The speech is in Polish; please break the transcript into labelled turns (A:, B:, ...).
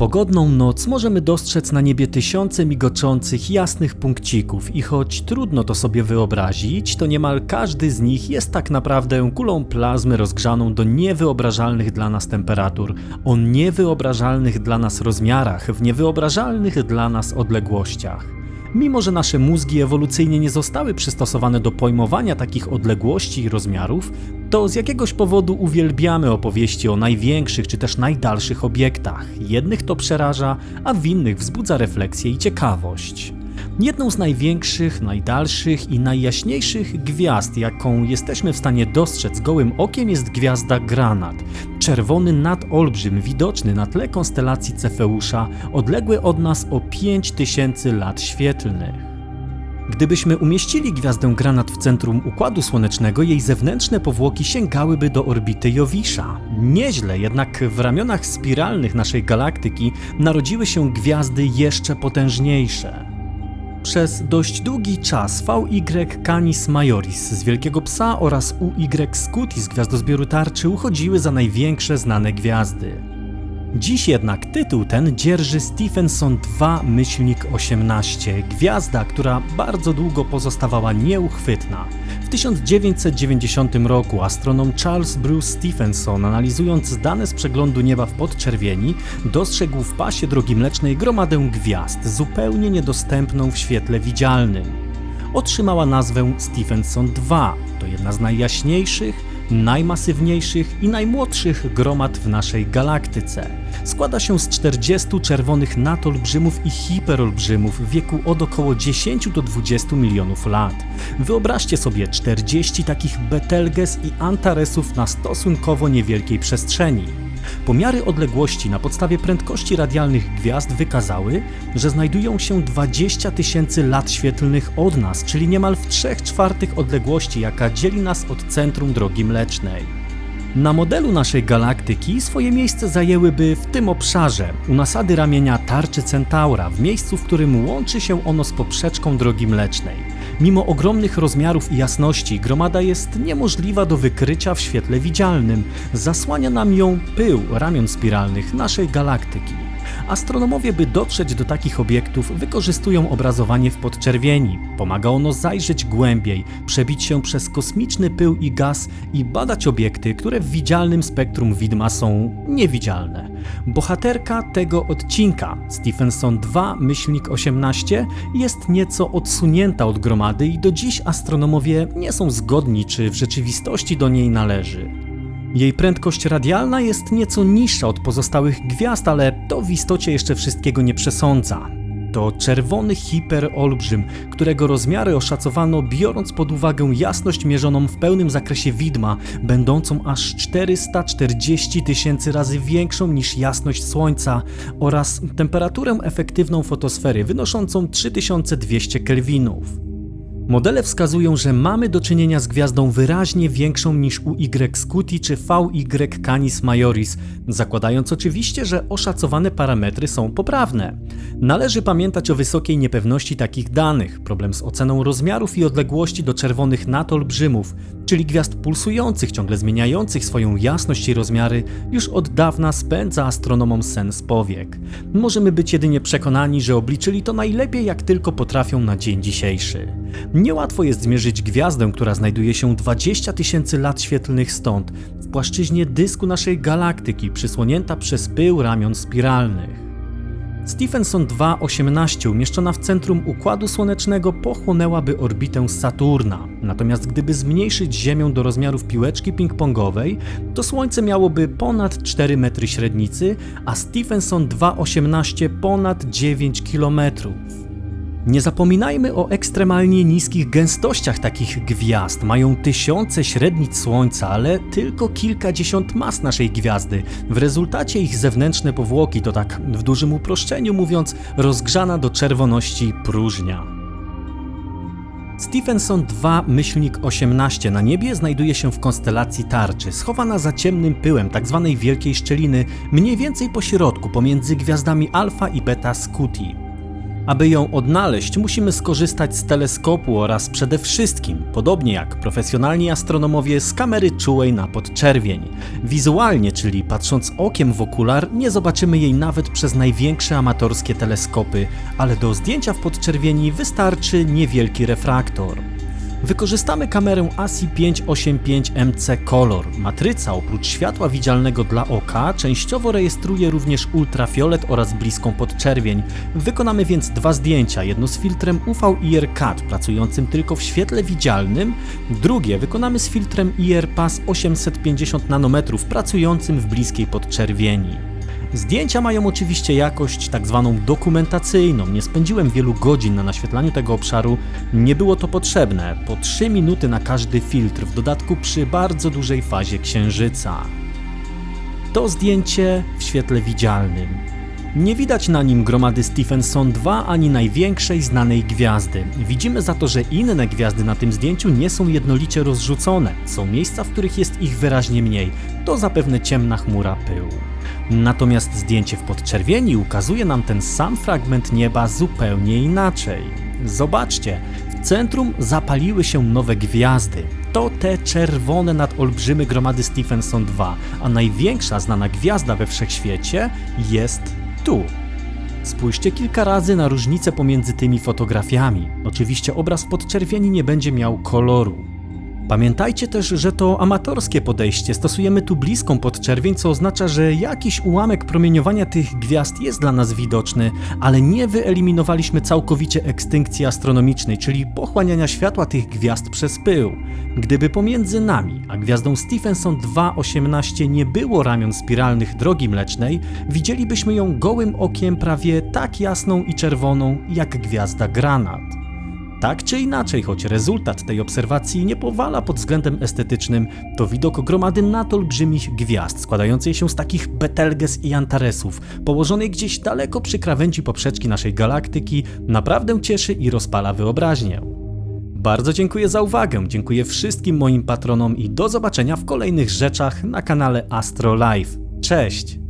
A: pogodną noc możemy dostrzec na niebie tysiące migoczących, jasnych punkcików i choć trudno to sobie wyobrazić, to niemal każdy z nich jest tak naprawdę kulą plazmy rozgrzaną do niewyobrażalnych dla nas temperatur, o niewyobrażalnych dla nas rozmiarach, w niewyobrażalnych dla nas odległościach. Mimo, że nasze mózgi ewolucyjnie nie zostały przystosowane do pojmowania takich odległości i rozmiarów, to z jakiegoś powodu uwielbiamy opowieści o największych czy też najdalszych obiektach. Jednych to przeraża, a w innych wzbudza refleksję i ciekawość. Jedną z największych, najdalszych i najjaśniejszych gwiazd, jaką jesteśmy w stanie dostrzec gołym okiem, jest gwiazda Granat. Czerwony nadolbrzym, widoczny na tle konstelacji Cefeusza, odległy od nas o 5000 lat świetlnych. Gdybyśmy umieścili gwiazdę Granat w centrum Układu Słonecznego, jej zewnętrzne powłoki sięgałyby do orbity Jowisza. Nieźle, jednak w ramionach spiralnych naszej galaktyki narodziły się gwiazdy jeszcze potężniejsze. Przez dość długi czas VY Canis Majoris z Wielkiego Psa oraz UY Scuti z Gwiazdozbioru Tarczy uchodziły za największe znane gwiazdy. Dziś jednak tytuł ten dzierży Stephenson 2 myślnik 18, gwiazda, która bardzo długo pozostawała nieuchwytna. W 1990 roku astronom Charles Bruce Stephenson, analizując dane z przeglądu nieba w podczerwieni, dostrzegł w pasie drogi mlecznej gromadę gwiazd, zupełnie niedostępną w świetle widzialnym. Otrzymała nazwę Stephenson 2. To jedna z najjaśniejszych, najmasywniejszych i najmłodszych gromad w naszej galaktyce. Składa się z 40 czerwonych natolbrzymów i hiperolbrzymów w wieku od około 10 do 20 milionów lat. Wyobraźcie sobie 40 takich Betelges i Antaresów na stosunkowo niewielkiej przestrzeni. Pomiary odległości na podstawie prędkości radialnych gwiazd wykazały, że znajdują się 20 tysięcy lat świetlnych od nas, czyli niemal w 3 czwartych odległości, jaka dzieli nas od centrum drogi mlecznej. Na modelu naszej galaktyki swoje miejsce zajęłyby w tym obszarze, u nasady ramienia tarczy Centaura, w miejscu, w którym łączy się ono z poprzeczką drogi mlecznej. Mimo ogromnych rozmiarów i jasności, gromada jest niemożliwa do wykrycia w świetle widzialnym. Zasłania nam ją pył ramion spiralnych naszej galaktyki. Astronomowie, by dotrzeć do takich obiektów, wykorzystują obrazowanie w podczerwieni. Pomaga ono zajrzeć głębiej, przebić się przez kosmiczny pył i gaz i badać obiekty, które w widzialnym spektrum widma są niewidzialne. Bohaterka tego odcinka, Stephenson 2 myślnik 18, jest nieco odsunięta od gromady i do dziś astronomowie nie są zgodni, czy w rzeczywistości do niej należy. Jej prędkość radialna jest nieco niższa od pozostałych gwiazd, ale to w istocie jeszcze wszystkiego nie przesądza. To czerwony hiperolbrzym, którego rozmiary oszacowano biorąc pod uwagę jasność mierzoną w pełnym zakresie widma, będącą aż 440 tysięcy razy większą niż jasność Słońca oraz temperaturę efektywną fotosfery wynoszącą 3200 kelwinów. Modele wskazują, że mamy do czynienia z gwiazdą wyraźnie większą niż UY Scuti czy VY Canis Majoris, zakładając oczywiście, że oszacowane parametry są poprawne. Należy pamiętać o wysokiej niepewności takich danych, problem z oceną rozmiarów i odległości do czerwonych natolbrzymów, czyli gwiazd pulsujących, ciągle zmieniających swoją jasność i rozmiary, już od dawna spędza astronomom sen z powiek. Możemy być jedynie przekonani, że obliczyli to najlepiej jak tylko potrafią na dzień dzisiejszy. Niełatwo jest zmierzyć gwiazdę, która znajduje się 20 tysięcy lat świetlnych stąd, w płaszczyźnie dysku naszej galaktyki, przysłonięta przez pył ramion spiralnych. Stephenson 2.18 umieszczona w centrum Układu Słonecznego pochłonęłaby orbitę Saturna. Natomiast gdyby zmniejszyć Ziemię do rozmiarów piłeczki ping-pongowej, to Słońce miałoby ponad 4 metry średnicy, a Stephenson 2.18 ponad 9 kilometrów. Nie zapominajmy o ekstremalnie niskich gęstościach takich gwiazd. Mają tysiące średnic Słońca, ale tylko kilkadziesiąt mas naszej gwiazdy. W rezultacie ich zewnętrzne powłoki to tak w dużym uproszczeniu mówiąc rozgrzana do czerwoności próżnia. Stephenson 2 myślnik 18 na niebie znajduje się w konstelacji tarczy, schowana za ciemnym pyłem tzw. Tak wielkiej szczeliny, mniej więcej po środku pomiędzy gwiazdami Alfa i Beta Scuti. Aby ją odnaleźć, musimy skorzystać z teleskopu oraz przede wszystkim, podobnie jak profesjonalni astronomowie, z kamery czułej na podczerwień. Wizualnie, czyli patrząc okiem w okular, nie zobaczymy jej nawet przez największe amatorskie teleskopy, ale do zdjęcia w podczerwieni wystarczy niewielki refraktor. Wykorzystamy kamerę ASI 585 MC Color. Matryca oprócz światła widzialnego dla oka częściowo rejestruje również ultrafiolet oraz bliską podczerwień. Wykonamy więc dwa zdjęcia, jedno z filtrem UV IR-CAT pracującym tylko w świetle widzialnym, drugie wykonamy z filtrem IR-PAS 850 nanometrów pracującym w bliskiej podczerwieni. Zdjęcia mają oczywiście jakość tak zwaną dokumentacyjną. Nie spędziłem wielu godzin na naświetlaniu tego obszaru, nie było to potrzebne. Po 3 minuty na każdy filtr, w dodatku przy bardzo dużej fazie księżyca. To zdjęcie w świetle widzialnym. Nie widać na nim gromady Stephenson 2 ani największej znanej gwiazdy. Widzimy za to, że inne gwiazdy na tym zdjęciu nie są jednolicie rozrzucone. Są miejsca, w których jest ich wyraźnie mniej. To zapewne ciemna chmura pyłu. Natomiast zdjęcie w podczerwieni ukazuje nam ten sam fragment nieba zupełnie inaczej. Zobaczcie, w centrum zapaliły się nowe gwiazdy. To te czerwone nadolbrzymy gromady Stephenson 2, a największa znana gwiazda we wszechświecie jest tu. Spójrzcie kilka razy na różnicę pomiędzy tymi fotografiami. Oczywiście obraz podczerwieni nie będzie miał koloru. Pamiętajcie też, że to amatorskie podejście. Stosujemy tu bliską podczerwień, co oznacza, że jakiś ułamek promieniowania tych gwiazd jest dla nas widoczny, ale nie wyeliminowaliśmy całkowicie ekstynkcji astronomicznej, czyli pochłaniania światła tych gwiazd przez pył. Gdyby pomiędzy nami a gwiazdą Stephenson 2.18 nie było ramion spiralnych drogi mlecznej, widzielibyśmy ją gołym okiem prawie tak jasną i czerwoną jak gwiazda granat. Tak czy inaczej, choć rezultat tej obserwacji nie powala pod względem estetycznym, to widok gromady nadolbrzymich gwiazd składającej się z takich Betelges i Antaresów, położonej gdzieś daleko przy krawędzi poprzeczki naszej galaktyki, naprawdę cieszy i rozpala wyobraźnię. Bardzo dziękuję za uwagę, dziękuję wszystkim moim patronom i do zobaczenia w kolejnych rzeczach na kanale Astro Live. Cześć!